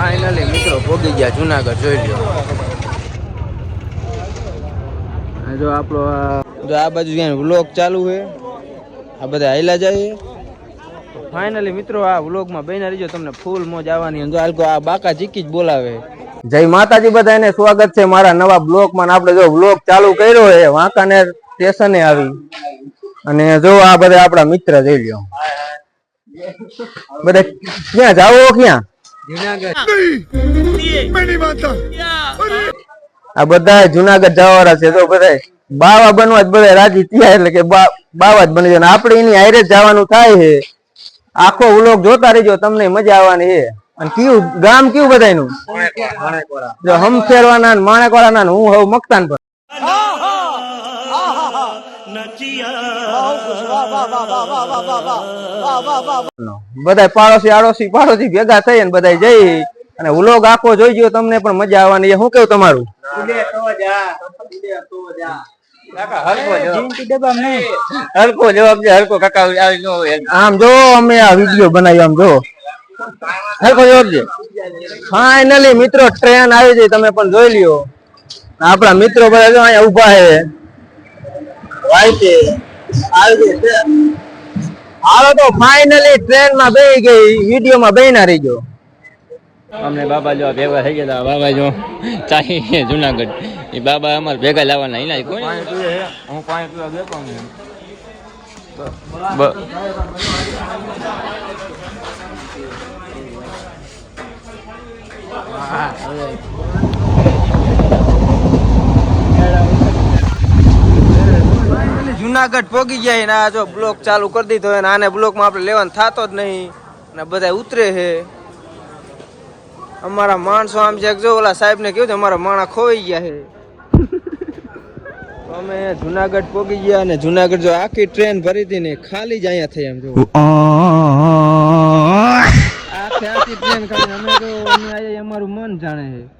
Finally મિત્રો પોગી ગયા જુનાગઢ, જોઈ આ જો આપણો જો આ બાજુ જ્યાં વ્લોગ ચાલુ છે, આ બધા હાઈલા જાય ફાઇનલી મિત્રો, આ વ્લોગમાં બેના રહીજો, તમને ફૂલ મોજ આવવાની. જો હાલકો આ બાકા ચીકી જ બોલાવે. જય માતાજી, બધાને સ્વાગત છે મારા નવા બ્લોગમાં આપણે જો વ્લોગ ચાલુ કર્યો છે, વાંકાનેર સ્ટેશને આવી. અને જો આ બધા આપણા મિત્ર, જોઈ લ્યો. બધા ક્યાં જાવો ક્યાં? આ બધા જુનાગઢ જવાવાળા છે તો બધા બાવા બનવા જ બધા રાજી થયા એટલે કે બા- બાવા જ બની જાય. આપડે આપણે એની હારે જવાનું થાય છે. આખો વ્લોગ જોતા રહેજો તમને મજા આવવાની છે. અને કયું ગામ કયું બધાયનું? જો હમફેરવાના ને માણેકવાળાના ને હું હવે મકતાન પર બધા પાડોશી આડોશી પાડોશી ભેગા થઈ ને બધા જઈ અને વ્લોગ આખો જોઈ ગયો તમને પણ મજા આવવાની. શું કેવું તમારું? આમ અમે આ વીડિયો બનાવ્યો, આમ જો. હરકો જવાબ છે. ફાઇનલી મિત્રો ટ્રેન આવી છે તમે પણ જોઈ લ્યો. આપણા મિત્રો બધા ઊભા છે. આવી હાલો તો ફાઇનલી ટ્રેનમાં બેહી ગઈ વીડિયો માં બેના રહીજો. અમને બાબા જો ભેગા થઈ ગયા બાબા જો ચાહી જુનાગઢ. એ બાબા અમારે ભેગા લાવવાના એના કોઈ હું પાણી પીવા બેઠો બ- જુનાગઢ પોગી ગયા ને આ જો બ્લોક ચાલુ કરી દીધો અને આને બ્લોકમાં આપણે લેવાનું થતો જ નહીં. અને બધા ઉતરે છે અમારા માણસો આમ છે જો ઓલા સાહેબને કહ્યું છે અમારા માણા ખોવાઈ ગયા છે અમે જુનાગઢ પોગી ગયા અને જુનાગઢ જો આખી ટ્રેન ભરી હતી ને ખાલી જ અહીંયા થઈ એમ જો. આખી આખી ટ્રેન ખાલી. અમે તો અમે અમારું મન જાણે છે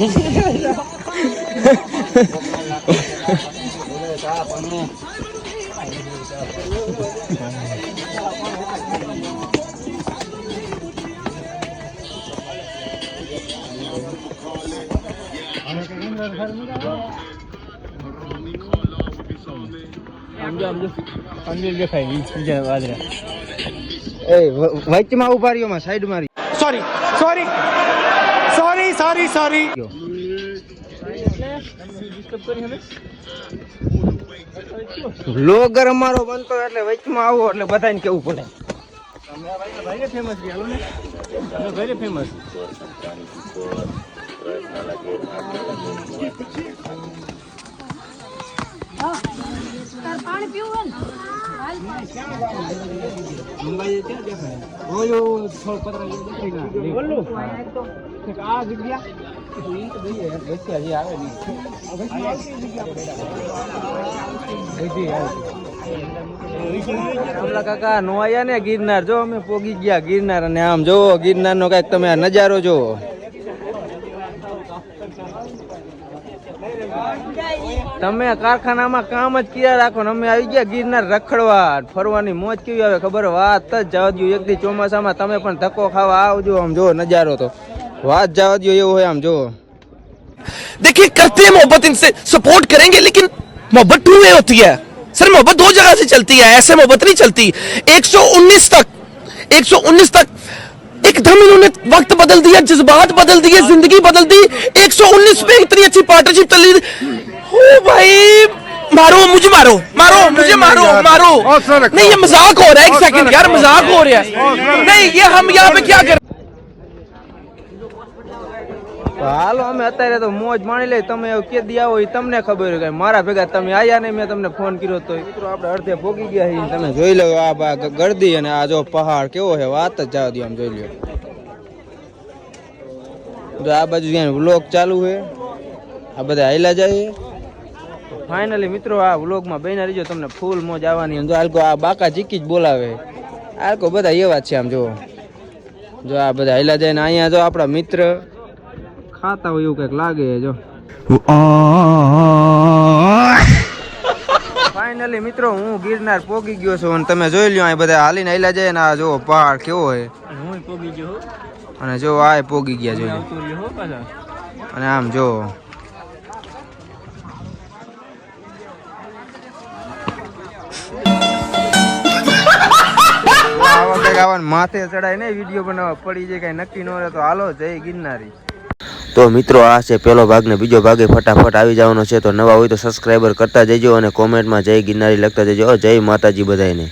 हूं। એ વ- વચમાં ઊભા રહ્યો માં સાઈડમાં sorry sorry sorry sorry vlogger અમારો બનતો એટલે વચમાં આવો એટલે બધાને કેવું પડે. પાણી પીવું કમલા કાકા, નો આયા ને ગિરનાર? જો અમે પોગી ગયા ગિરનાર અને આમ જોવો ગિરનાર નો કંઈક તમે નજારો જોવો તમે કારખાનામાં કામ જ કર્યા રાખો ને અમે આવી ગયા ગિરનાર રખડવા ફરવાની મોજ કેવી આવે ખબર વાત જ જવા દો એક દી ચોમાસામાં તમે પણ ધક્કો ખાવા આવજો આમ જો નજારો તો વાત જવા દો એવું હોય આમ જોવો देखिए करते हैं मोहब्बत इनसे सपोर्ट करेंगे लेकिन मोहब्बत टू वे होती है सर मोहब्बत दो जगह से चलती है ऐसे मोहब्बत नहीं चलती 119 तक 119 तक ایک دم انہوں نے وقت بدل دیا جذبات بدل دیے زندگی بدل دی۔ ایک سو انیس پہ اتنی اچھی پارٹنرشپ چلی۔ ہو بھائی مارو مجھے مارو مارو مجھے مارو مارو۔ نہیں یہ مزاق ہو رہا ہے ایک سیکنڈ یار مزاق ہو رہا ہے۔ نہیں یہ ہم یہاں پہ کیا کر હાલો અમે અત્યારે તો મોજ માણી લઈ તમે એવું કે આવો એ તમને ખબર હોય કે મારા ભેગા તમે આયા નહીં મેં તમને ફોન કર્યો તો. મિત્રો આપણે અડધે ભોગી ગયા છીએ. તમે જોઈ લો આ બા ગરદી અને આ જો પહાડ કેવો છે વાત જ જવા દો આમ જોઈ લ્યો. જો આ બાજુ જ્યાં વ્લોગ ચાલુ છે. આ બધા હાઈલા જાય. ફાઇનલી મિત્રો આ વ્લોગમાં બહેના રહીજો તમને ફૂલ મોજ આવવાની. જો આલકો આ બાકા ચીકી જ બોલાવે. આલકો બધા એવા જ છે આમ જો. જો આ બધા હાઈલા જાય ને અહીંયા જો આપણા મિત્ર ખાતા હોય એવું કંઈક લાગે છે જો. ફાઇનલી મિત્રો હું ગિરનાર પોગી ગયો છું અને તમે જોઈ લ્યો અહીં બધા હાલીને આયલા જાય ને આ જો પહાડ કેવો હોય હું પોગી ગયો અને જો આ પોગી ગયા જોઈ લો. હો પાછા. અને આમ જો માથે ચડાય ને વીડિયો બનાવવા પડી જાય કઈ નક્કી ન રહે તો હાલો જય ગિરનારી. તો મિત્રો આ છે પહેલો ભાગ ને બીજો ભાગે ફટાફટ આવી જવાનો છે. તો નવા હોય તો સબસ્ક્રાઈબર કરતા જજો અને કોમેન્ટમાં જય ગિરનારી લખતા જજો. જય માતાજી બધાને